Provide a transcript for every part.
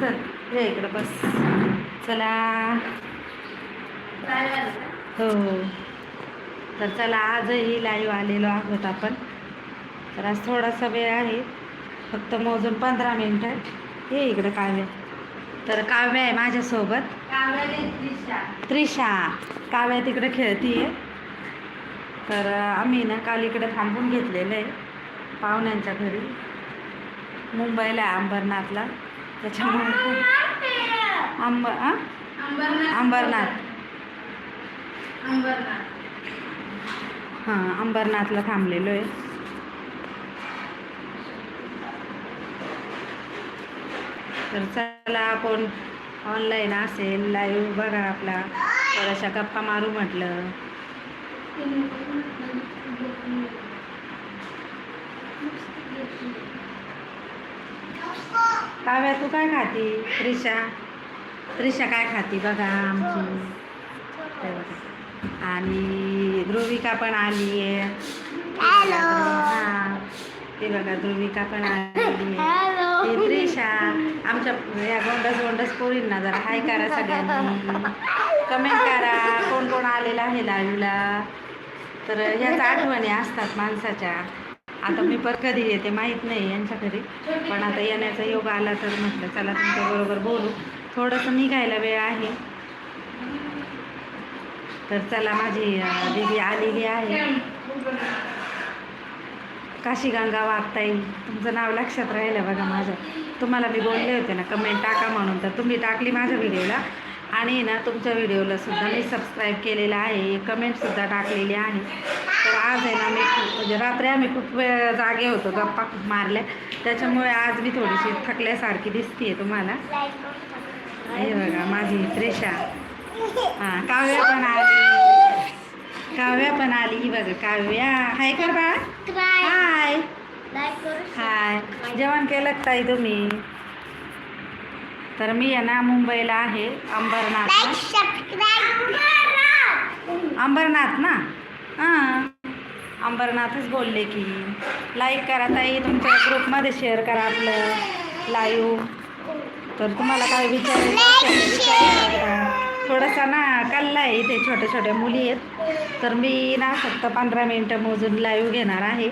चल ये इकडं बस. चला. हो. तर चला आजही लाईव्ह आलेलो आहोत आपण. तर आज थोडासा वेळ आहे. फक्त मोजून पंधरा मिनटं. ये इकडं काव्य. तर काव्य आहे माझ्यासोबत. त्रिशा. काव्या तिकडे खेळतीये. तर अं, आम्ही ना काल इकडे थांबून घेतलेलं आहे. पाहुण्यांच्या घरी. मुंबईला आहे अंबरनाथला. त्याच्यामुळे अंब अंबरनाथ. हां अंबरनाथला थांबलेलो आहे. तर चला आपण ऑनलाईन असेल लाईव्ह बघा आपला. थोड्याशा गप्पा मारू म्हटलं. काव्या तू काय खाती? त्रिशा. त्रिशा काय खाती? बघा आमची. ते बघा. आणि ध्रुविका पण आली आहे. हां. ते बघा ध्रुविका पण आली आहे. ही त्रिशा. आमच्या या गोंडस गोंडस पोरींना जरा हाय करा सगळ्यांनी. कमेंट करा. कोण कोण आलेलं आहे लाईव्हला तर ह्याच आठवणी असतात माणसाच्या. आता मी पर कधी येते माहीत नाही यांच्या घरी. पण आता येण्याचा योग आला तर म्हटलं चला तुमच्याबरोबर बोलू. थोडंसं निघायला वेळ आहे. तर चला माझी दिदी आलेली आहे. काशीगंगा वागताई तुमचं नाव लक्षात राहिलं बघा माझं. तुम्हाला मी बोलले होते ना कमेंट टाका म्हणून. तर तुम्ही टाकली माझ्या व्हिडिओला आणि ना तुमच्या व्हिडिओला सुद्धा मी सबस्क्राईब केलेलं आहे. कमेंटसुद्धा टाकलेली आहे. तर आज आहे ना मी म्हणजे रात्री आम्ही खूप वेळ जागे होतो. गप्पा खूप मारल्या. त्याच्यामुळे आज मी थोडीशी थकल्यासारखी दिसते तुम्हाला. हे बघा माझी त्रिशा. हां काव्या पण आली. काव्या पण आली. ही बघा काव्या. हाय कर बाळा हाय हाय जेवण केलं ताई तुम्ही? तर मी आहे ना मुंबईला आहे अंबरनाथ अंबरनाथ. ना? हां. अंबरनाथच बोलले की. लाईक करा ताई तुमच्या ग्रुपमध्ये शेअर करा आपलं लाईव्ह तर तुम्हाला काय विचारू. थोडासा ना कल्ला आहे इथे छोट्या छोट्या मुली आहेत. तर मी ना फक्त पंधरा मिनटं मोजून लाईव्ह घेणार आहे.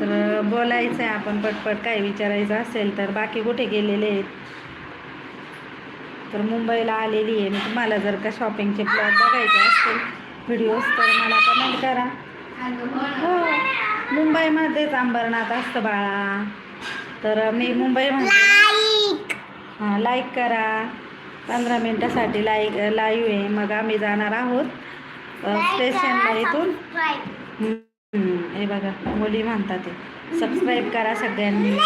तर बोलायचं आहे आपण पटपट काय विचारायचं असेल तर. बाकी कुठे गेलेले आहेत? तर मुंबईला आलेली आहे. मी तुम्हाला जर का शॉपिंगचे प्लॉट बघायचे असतील व्हिडिओज तर मला कमेंट करा. हो मुंबईमध्येच अंबरनाथ असतं बाळा. तर मी मुंबईमध्ये हां लाईक करा. पंधरा मिनटासाठी लाईक लाईव्ह आहे. मग आम्ही जाणार आहोत स्टेशनला इथून. हे बघा मुली म्हणतात ते. सबस्क्राईब करा सगळ्यांनी.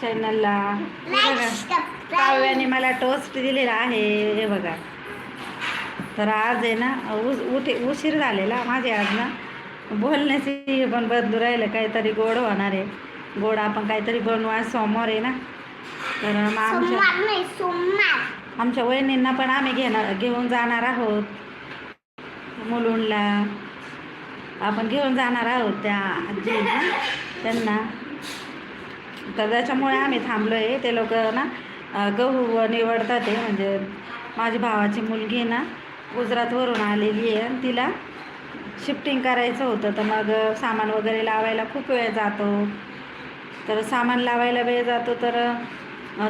चॅनलला बघा. काव्याने मला टोस्ट दिलेला आहे. हे बघा. तर आज आहे ना उस उठे उशीर झालेला माझे आज ना. बोलण्याचे पण बदलू राहिलं. काहीतरी गोड होणार आहे. गोड आपण काहीतरी बनवा समोर आहे ना. तर मग आमच्या आमच्या वहिनींना पण आम्ही घेणार घेऊन जाणार आहोत. मुलुंडला. आपण घेऊन जाणार आहोत त्या त्यांना. तर त्याच्यामुळे आम्ही थांबलो आहे ते लोक ना गहू निवडतात आहे म्हणजे माझी भावाची मुलगी ना गुजरातवरून आलेली आहे आणि तिला शिफ्टिंग करायचं होतं. तर मग सामान वगैरे लावायला खूप वेळ जातो. तर सामान लावायला वेळ जातो तर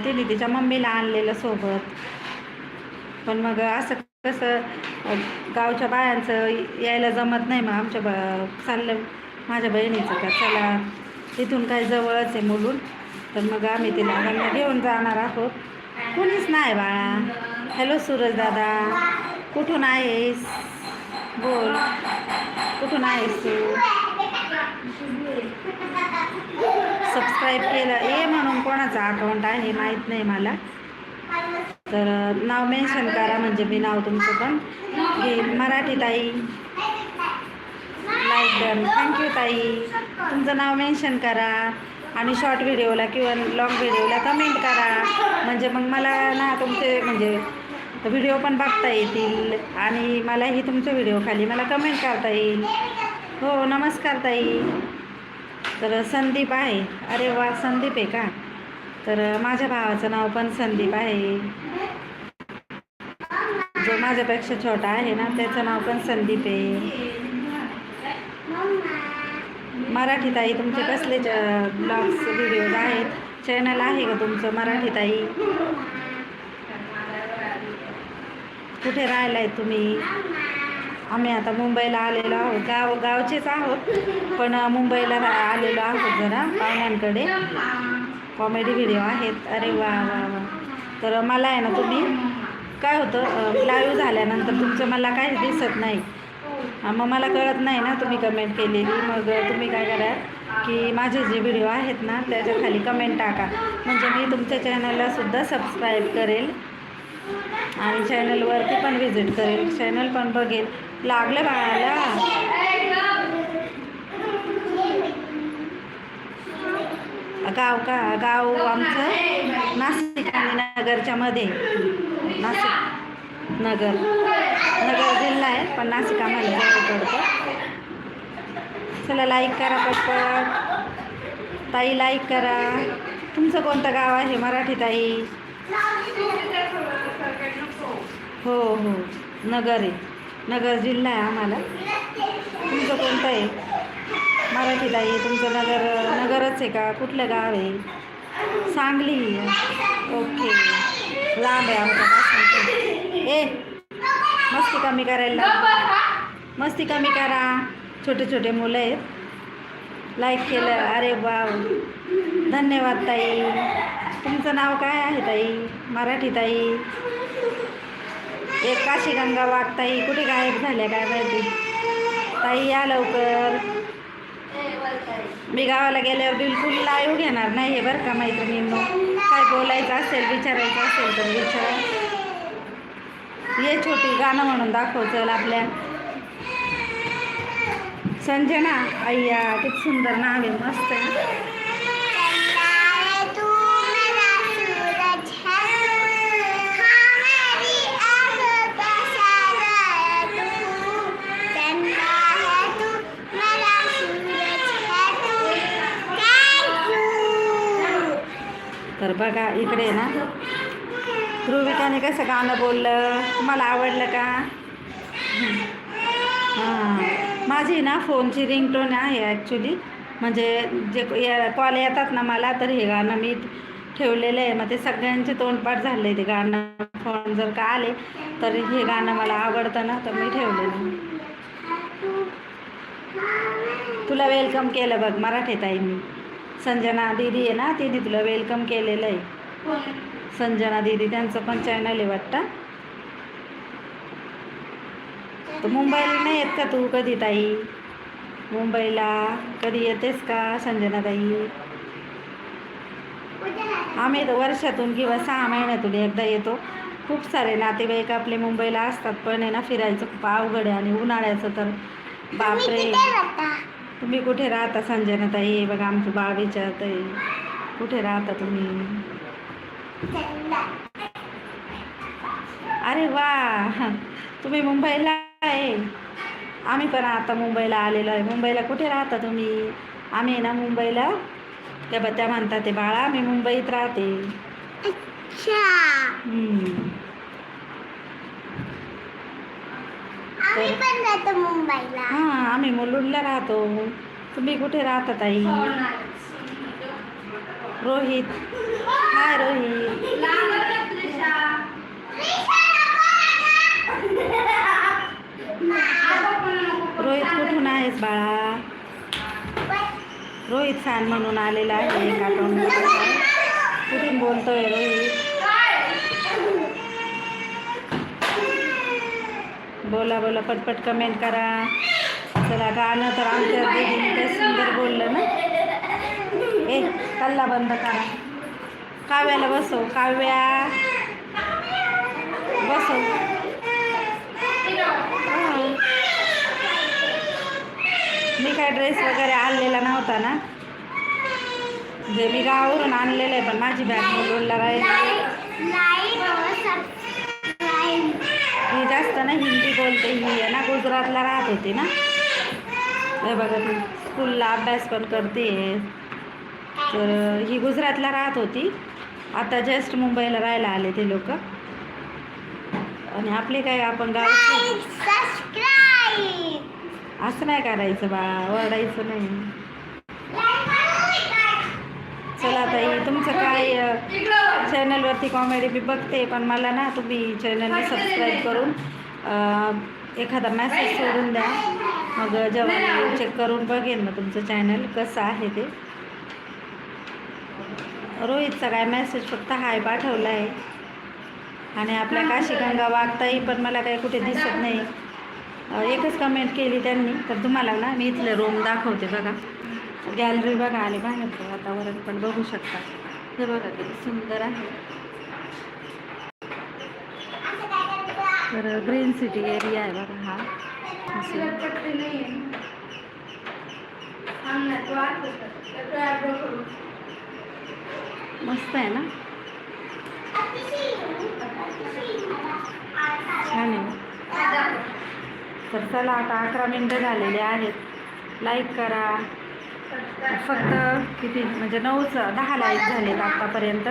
तिने तिच्या मम्मीला आणलेलं सोबत. पण मग असं कसं गावच्या बायांचं यायला जमत नाही मग आमच्या ब चाललं माझ्या बहिणीचं का? चला. तिथून काय जवळच आहे मुलून. तर मग आम्ही तिला त्यांना घेऊन जाणार आहोत. कुणीच नाही बाळा. हॅलो सूरज दादा. कुठून आहेस? बोल. कुठून आहेस तू? सबस्क्राईब केलं. ए म्हणून कोणाचं अकाउंट आहे माहीत नाही मला. तर नाव मेन्शन करा म्हणजे मी नाव तुमचं पण. मराठी ताई लाईक डन थँक्यू ताई. तुमचं नाव मेन्शन करा आणि शॉर्ट व्हिडिओला किंवा लॉंग व्हिडिओला कमेंट करा. म्हणजे मग मला ना तुमचे म्हणजे व्हिडिओ पण बघता येतील आणि मलाही तुमचे व्हिडिओ खाली मला कमेंट करता येईल. हो नमस्कार ताई. तर संदीप आहे. अरे वा संदीप आहे का? तर माझ्या भावाचं नाव पण संदीप आहे. जो माझ्यापेक्षा छोटा आहे ना त्याचं नाव पण संदीप आहे. मराठी ताई तुमचे कसले ब्लॉग्स व्हिडिओज आहेत? चॅनल आहे का तुमचं मराठी ताई कुठे राहिलाय तुम्ही? आम्ही आता मुंबईला आलेलो आहोत. गाव गावचेच आहोत पण मुंबईला रा- आलेलो आहोत जरा पाहुण्यांकडे. कॉमेडी व्हिडिओ आहेत. अरे वा वा वा. तर मला आहे ना तुम्ही काय होतं लाईव्ह झाल्यानंतर तुमचं मला काहीच दिसत नाही. मग मला कळत नाही ना तुम्ही कमेंट केलेली. मग तुम्ही काय करा की माझे जे व्हिडिओ आहेत ना त्याच्याखाली कमेंट टाका. म्हणजे मी तुमच्या चॅनलला सुद्धा सबस्क्राईब करेल. आणि चॅनलवरती पण व्हिजिट करेल. चॅनल पण बघेल. लागलं बाळाला? गाव का? गाव आमचं नाशिक आणि नगरच्या मध्ये. नाशिक नगर. नगर जिल्हा आहे पण नाशिक आम्हाला पडतं चला लाईक करा पटपट. ताई लाईक करा. तुमचं कोणतं गाव आहे मराठी ताई? हो हो. नगर आहे. नगर जिल्हा आहे आम्हाला. तुमचं कोणतं आहे? मराठी ताई तुमचं नगर नगरच आहे का? कुठलं गाव आहे? सांगली. ओके. लांब आहे आमच्यापासून ए मस्ती कमी करायला. मस्ती कमी करा. छोटे छोटे मुलं आहेत. लाईक केलं. अरे वा धन्यवाद ताई. तुमचं नाव काय आहे ताई? मराठी ताई. एक काशी गंगा वाघ ताई. कुठे गायब झाल्या काय माहिती? ताई या लवकर. मी गावाला गेल्यावर बिलकुल लाईव्ह घेणार नाही हे बरं का मैत्रिणींनो? काय बोलायचं असेल विचारायचं असेल तर विचार. ये छोटी गाणं म्हणून दाखव चल आपल्या. संजना अय्या किती सुंदर नाव आहे मस्त आहे. तर बघा इकडे ना ध्रुविकाने कसं गाणं बोललं? तुम्हाला आवडलं का? हां. माझी ना फोनची रिंगटोन आहे ॲक्च्युली म्हणजे जे कॉल येतात ना मला तर हे गाणं मी ठेवलेलं आहे. मग ते सगळ्यांचे तोंडपाठ झाले ते गाणं. फोन जर का आले तर हे गाणं मला आवडतं ना तर मी ठेवलेलं तुला वेलकम केलं बघ मराठीत आहे मी. संजना दीदी आहे ना तिने तुला वेलकम केलेलं आहे. संजना दीदी त्यांचं पण चॅनल आहे वाटतं. तर मुंबईला नाही येत का तू कधी ताई? मुंबईला कधी येतेस का संजना ताई? आम्ही तर वर्षातून किंवा सहा महिन्यातून एकदा येतो. खूप सारे नातेवाईक आपले मुंबईला असतात पण आहे ना फिरायचं खूप अवघड आहे आणि उन्हाळ्याचं तर बापरे. तुम्ही कुठे राहता संजना ताई? बघा आमचं बाळ विचारत आहे कुठे राहता तुम्ही? अरे वा. तुम्ही मुंबईला आहे. आम्ही पण आता मुंबईला आलेलो आहे. मुंबईला कुठे राहता तुम्ही? आम्ही ना मुंबईला. त्या बा त्या म्हणतात ते बाळा मी मुंबईत राहते. हां आम्ही मुलुंडला राहतो. तुम्ही कुठे राहता ताई? रोहित. हाय रोहित. रोहित कुठून आहेस बाळा? रोहित सान म्हणून आलेला आहे एका अकाउंट कुठून बोलतोय रोहित? बोला बोला पटपट कमेंट करा. चला गाणं तर आमच्या दीदीने काय सुंदर बोललं ना? ए कल्ला बंद करा. काव्याला बसव काव्या. बसव. मी काय ड्रेस वगैरे आणलेला नव्हता ना? जे मी गावावरून आणलेलं आहे पण माझी बॅग मुलुंडला राहिली ही जास्त ना हिंदी बोलते ही आहे ना गुजरातला राहत होती ना. हे बघा ती स्कूलला अभ्यास पण करते. तर ही गुजरातला राहत होती. आता जस्ट मुंबईला राहायला आले ते लोक. आणि आपले काय आपण गाव असं नाही करायचं बा ओरडायचं नाही. चला ताई तुमचं काय चॅनलवरती कॉमेडी मी बघते पण मला ना तुम्ही चॅनलला सबस्क्राईब करून एखादा मेसेज सोडून द्या. मग जेव्हा मी चेक करून बघेन मग तुमचं चॅनल कसं आहे ते. रोहितचा काय मेसेज फक्त हाय पाठवला आहे. आणि आपल्या काशीगंगा वागताही पण मला काही कुठे दिसत नाही. एकच कमेंट केली त्यांनी तर तुम्हाला ना मी इथलं रूम दाखवते बघा. गॅलरी बघा आणि बाहेरचं वातावरण पण बघू शकता. हे बघा किती सुंदर आहे. तर ग्रीन सिटी एरिया आहे बघा हा. नाही मस्त आहे ना? छान आहे. तर चला आता अकरा मिनटं झालेले आहेत. लाईक करा. फक्त किती? म्हणजे नऊच दहा लाईक झालेत आत्तापर्यंत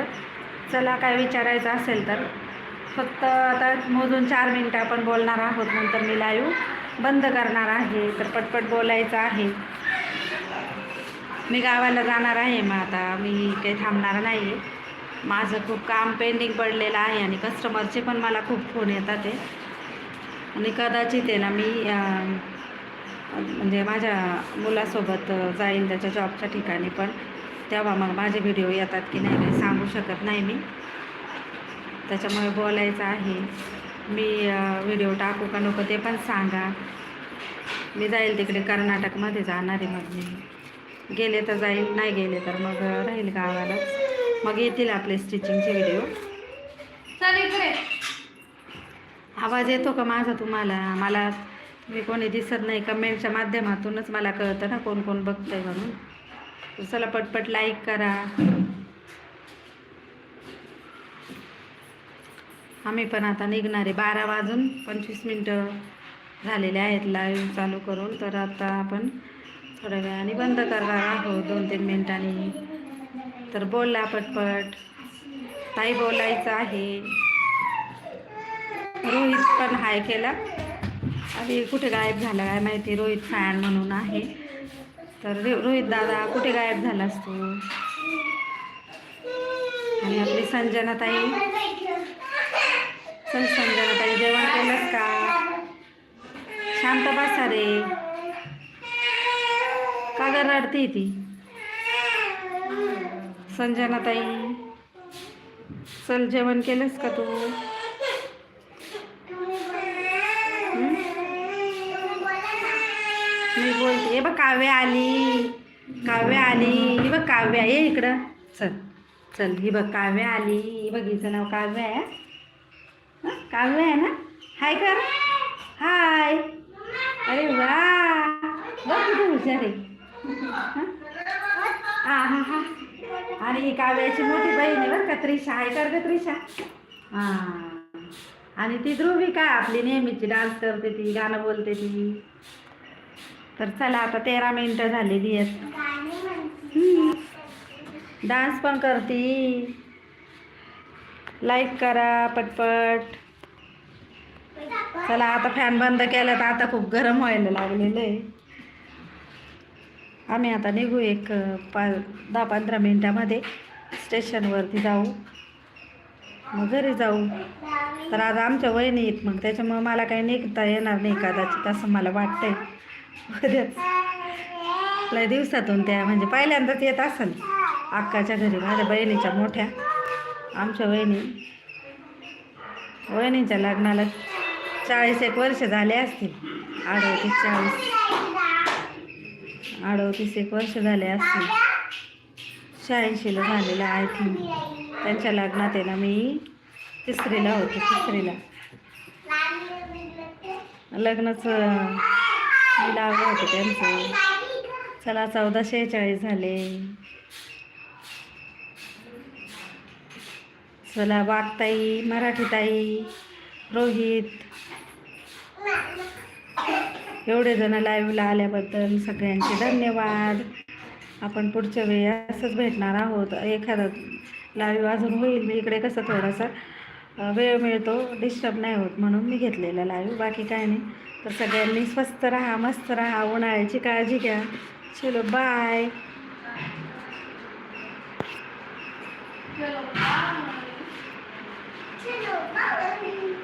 चला काय विचारायचं असेल तर. फक्त आता मोजून चार मिनटं आपण बोलणार आहोत नंतर मी लाईव्ह बंद करणार आहे. तर पटपट बोलायचं आहे. मी गावाला जाणार आहे मग आता मी काही थांबणार नाही आहे माझं खूप काम पेंडिंग पडलेलं आहे आणि कस्टमरचे पण मला खूप फोन येतात ते. आणि कदाचित आहे ना मी म्हणजे माझ्या मुलासोबत जाईन त्याच्या जॉबच्या ठिकाणी पण तेव्हा मग माझे व्हिडिओ येतात की नाही काही सांगू शकत नाही मी. त्याच्यामुळे बोलायचं आहे. मी व्हिडिओ टाकू का नको ते पण सांगा. मी जाईल तिकडे कर्नाटकमध्ये जाणार आहे मग मी. गेले तर जाईल नाही गेले तर मग राहील गावाला. मग येतील आपले स्टिचिंगचे व्हिडिओ आवाज येतो का माझा तुम्हाला? मला मी कोणी दिसत नाही कमेंटच्या माध्यमातूनच मला कळतं ना कोण कोण बघतंय म्हणून. चला पटपट लाईक करा. आम्ही पण आता निघणार बारा वाजून पंचवीस मिनटं झालेले आहेत लाईव्ह चालू करून. तर आता आपण थोड्या वेळाने बंद करणार आहोत दोन तीन मिनिटांनी. तर बोला पटपट. ताई बोलायचं आहे. रोहित पण हाय केला. अरे कुठे गायब झाला काय माहिती रोहित फॅन म्हणून आहे. तर रो- रोहित दादा कुठे गायब झाला असतो आणि आपली संजना ताई चल संजना ताई जेवण केलंस का? शांत बसा रे. का रडते ती. संजना ताई चल जेवण केलंस का तू? मी बोलते हे बघ काव्य आली काव्य आली ही बघ काव्य आहे इकडं. चल चल ही बघ काव्य आली ही बघ हिचं नाव काव्य आहे. काव्य आहे ना? हाय कर. हाय. अरे वा. बघ किती हुशार आहे. हा हा हा. आणि ही काव्याची मोठी बहीण आहे बरं का त्रिशा. आहे कर ग त्रिशा? हां. आणि ती ध्रुवी काय आपली नेहमीची डान्स करते ती गाणं बोलते ती. तर चला आता तेरा मिनटं झालेली आहेत डान्स पण करती. लाईक करा पटपट. चला आता फॅन बंद केला तर आता खूप गरम व्हायला लागलेलं आहे आम्ही आता निघू एक पा दहा पंधरा मिनटामध्ये स्टेशनवरती जाऊ. मग घरी जाऊ. तर आज आमच्या वहिनी येत मग त्याच्यामुळं मला काही निघता येणार नाही कदाचित असं मला वाटतंय. उद्याच. लय दिवसातून त्या म्हणजे पहिल्यांदाच येत असेल अक्काच्या घरी माझ्या बहिणीच्या मोठ्या. आमच्या वहिनी. वहिनीच्या लग्नाला चाळीस एक वर्ष झाले असतील. अडतीस चाळीस. अडतीस एक वर्ष झाले असतील. शहाऐंशीला झालेलं आय थिंक त्यांच्या लग्नात आहे ना मी तिसरीला होते तिसरीला. लग्नच मी लावलं होतं त्यांचं. चला चौदा शेहेचाळीस झाले. चला बागताई मराठीताई रोहित. एवढे जण लाईव्हला आल्याबद्दल सगळ्यांचे धन्यवाद. आपण पुढच्या वेळी असंच भेटणार आहोत. एखादा लाईव्ह अजून होईल. मी इकडे कसं थोडासा वेळ मिळतो डिस्टर्ब नाही होत म्हणून मी घेतलेला लाईव्ह बाकी काय नाही. तर सगळ्यांनी स्वस्त राहा मस्त राहा. उन्हाळ्याची काळजी घ्या. चलो बाय चलो बाय